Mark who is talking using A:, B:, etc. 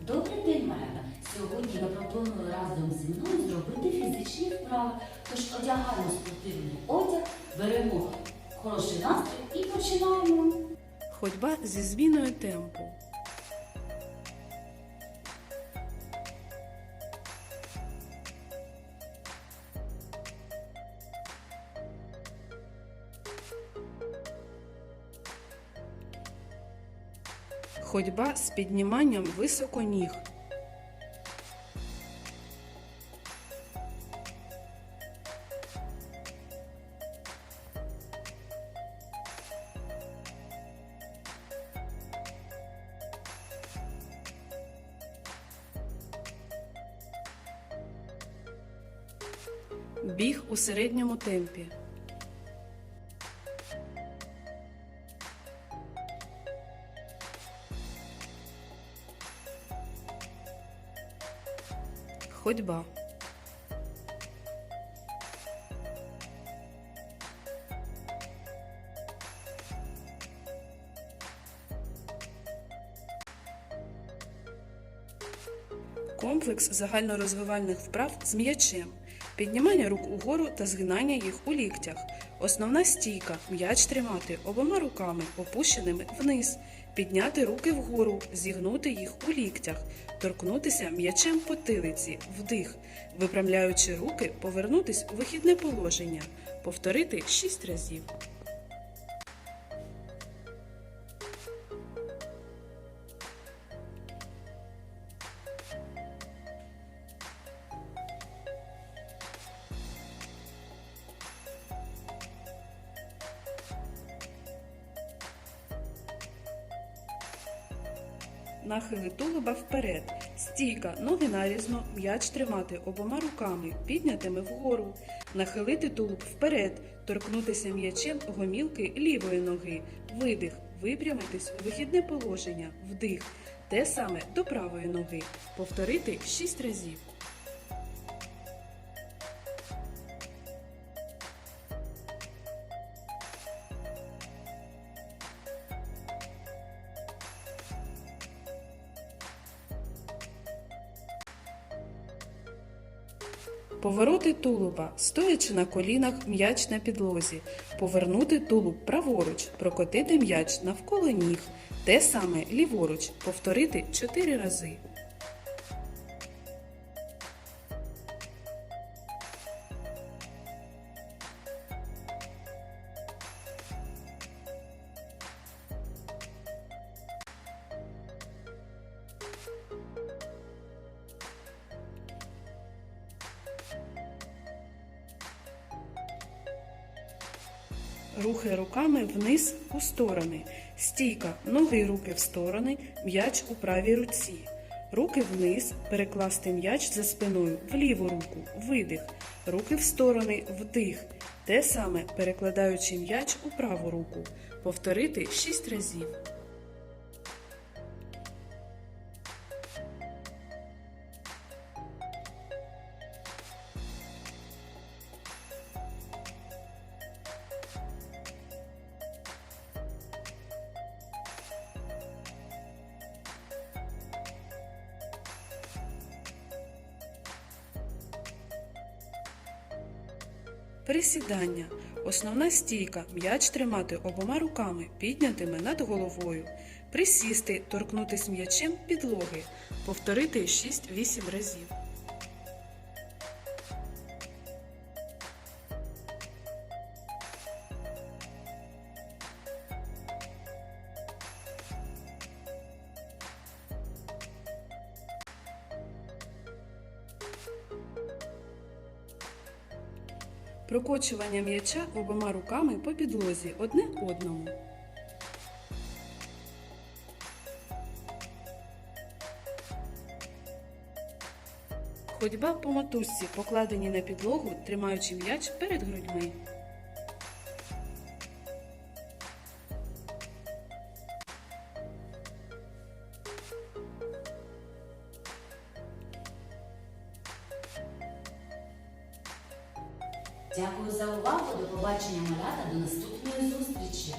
A: Добрий день, малята! Сьогодні я пропоную разом зі мною зробити фізичні вправи. Тож одягаємо спортивний одяг, беремо хороший настрій і починаємо.
B: Ходьба зі зміною темпу. Ходьба з підніманням високо ніг. Біг у середньому темпі. Ходьба. Комплекс загальнорозвивальних вправ з м'ячем. Піднімання рук угору та згинання їх у ліктях. Основна стійка м'яч тримати обома руками, опущеними вниз. Підняти руки вгору, зігнути їх у ліктях, торкнутися м'ячем потилиці, вдих, випрямляючи руки, повернутись у вихідне положення. Повторити 6 разів. Нахили тулуба вперед. Стійка, ноги нарізно, м'яч тримати обома руками, піднятими вгору. Нахилити тулуб вперед, торкнутися м'ячем гомілки лівої ноги. Видих, випрямитись вихідне положення, вдих. Те саме до правої ноги. Повторити 6 разів. Повороти тулуба, стоячи на колінах м'яч на підлозі, повернути тулуб праворуч, прокотити м'яч навколо ніг, те саме ліворуч, повторити 4 рази. Рухи руками вниз у сторони. Стійка, ноги і руки в сторони, м'яч у правій руці. Руки вниз, перекласти м'яч за спиною в ліву руку, видих. Руки в сторони, вдих. Те саме перекладаючи м'яч у праву руку. Повторити 6 разів. Присідання. Основна стійка. М'яч тримати обома руками, піднятими над головою. Присісти, торкнутись м'ячем підлоги. Повторити 6-8 разів. Прокочування м'яча обома руками по підлозі одне одному. Ходьба по матусці, покладені на підлогу, тримаючи м'яч перед грудьми.
A: Дякую за увагу. До побачення малята. До наступної зустрічі.